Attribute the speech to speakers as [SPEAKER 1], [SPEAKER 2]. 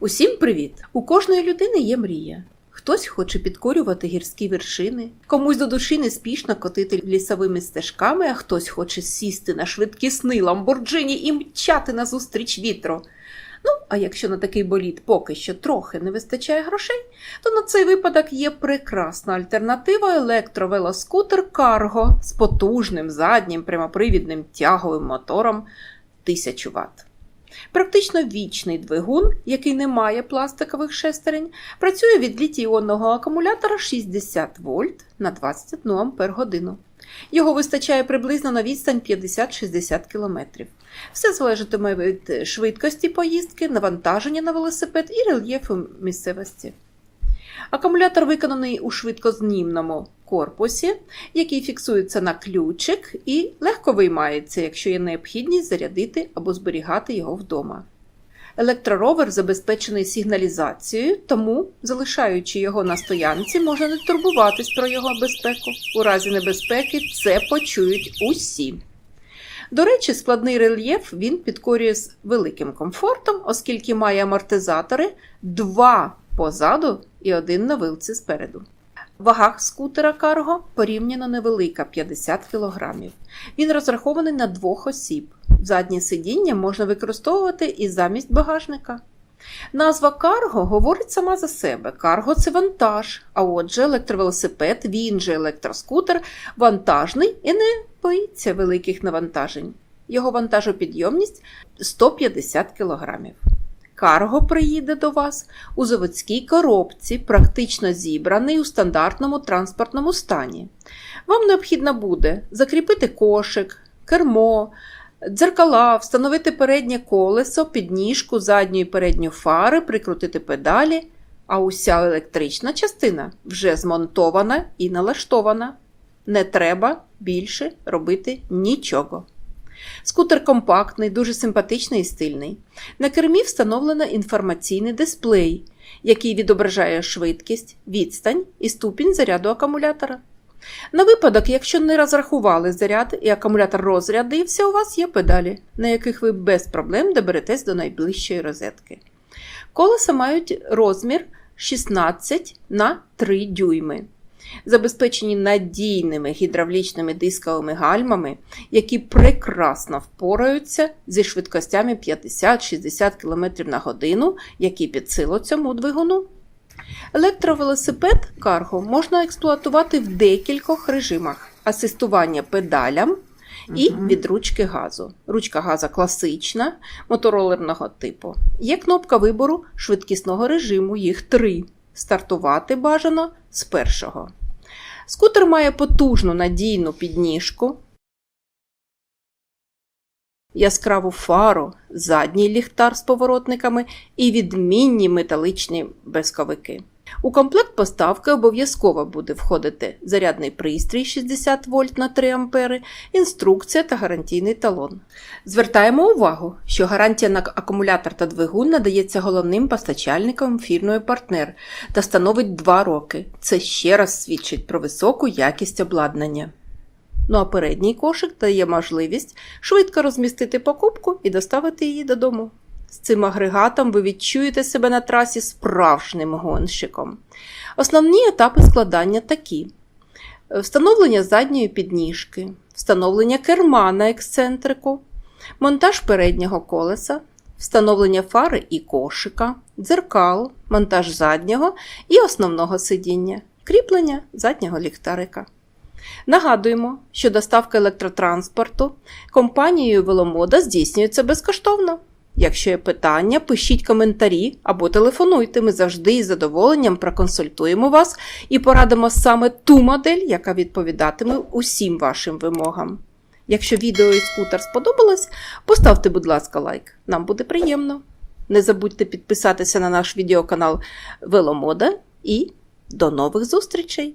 [SPEAKER 1] Усім привіт! У кожної людини є мрія. Хтось хоче підкорювати гірські вершини, комусь до душі неспішно котити лісовими стежками, а хтось хоче сісти на швидкісний ламборджині і мчати назустріч вітру. Ну, а якщо на такий боліт поки що трохи не вистачає грошей, то на цей випадок є прекрасна альтернатива електровелоскутер Cargo з потужним заднім прямопривідним тяговим мотором 1000 Вт. Практично вічний двигун, який не має пластикових шестерень, працює від літій-іонного акумулятора 60 вольт на 21 ампер годину. Його вистачає приблизно на відстань 50-60 км. Все залежатиме від швидкості поїздки, навантаження на велосипед і рельєфу місцевості. Акумулятор виконаний у швидкознімному корпусі, який фіксується на ключик і легко виймається, якщо є необхідність зарядити або зберігати його вдома. Електроровер забезпечений сигналізацією, тому, залишаючи його на стоянці, можна не турбуватись про його безпеку. У разі небезпеки це почують усі. До речі, складний рельєф він підкорює з великим комфортом, оскільки має амортизатори два позаду і один на вилці спереду. Вага скутера Cargo порівняно невелика 50 кг. Він розрахований на двох осіб. Заднє сидіння можна використовувати і замість багажника. Назва Cargo говорить сама за себе. Cargo – це вантаж, а отже, електровелосипед, він же електроскутер, вантажний і не боїться великих навантажень. Його вантажопідйомність 150 кг. Карго приїде до вас у заводській коробці, практично зібраний у стандартному транспортному стані. Вам необхідно буде закріпити кошик, кермо, дзеркала, встановити переднє колесо, підніжку, задню і передню фари, прикрутити педалі, а уся електрична частина вже змонтована і налаштована. Не треба більше робити нічого. Скутер компактний, дуже симпатичний і стильний. На кермі встановлено інформаційний дисплей, який відображає швидкість, відстань і ступінь заряду акумулятора. На випадок, якщо не розрахували заряд і акумулятор розрядився, у вас є педалі, на яких ви без проблем доберетесь до найближчої розетки. Колеса мають розмір 16 на 3 дюйми забезпечені надійними гідравлічними дисковими гальмами, які прекрасно впораються зі швидкостями 50-60 км на годину, які під силу цьому двигуну. Електровелосипед Cargo можна експлуатувати в декількох режимах: асистування педалям і від ручки газу. Ручка газа класична, моторолерного типу. Є кнопка вибору швидкісного режиму, їх три. Стартувати бажано з першого. Скутер має потужну надійну підніжку, яскраву фару, задній ліхтар з поворотниками і відмінні металичні безковики. У комплект поставки обов'язково буде входити зарядний пристрій 60 вольт на 3 ампери, інструкція та гарантійний талон. Звертаємо увагу, що гарантія на акумулятор та двигун надається головним постачальником фірмою партнер та становить 2 роки. Це ще раз свідчить про високу якість обладнання. Ну а передній кошик дає можливість швидко розмістити покупку і доставити її додому. З цим агрегатом ви відчуєте себе на трасі справжнім гонщиком. Основні етапи складання такі: встановлення задньої підніжки, встановлення керма на ексцентрику, монтаж переднього колеса, встановлення фари і кошика, дзеркал, монтаж заднього і основного сидіння, кріплення заднього ліхтарика. Нагадуємо, що доставка електротранспорту компанією Веломода здійснюється безкоштовно. Якщо є питання, пишіть коментарі або телефонуйте. Ми завжди із задоволенням проконсультуємо вас і порадимо саме ту модель, яка відповідатиме усім вашим вимогам. Якщо відео і скутер сподобалось, поставте, будь ласка, лайк. Нам буде приємно. Не забудьте підписатися на наш відеоканал Веломода і до нових зустрічей!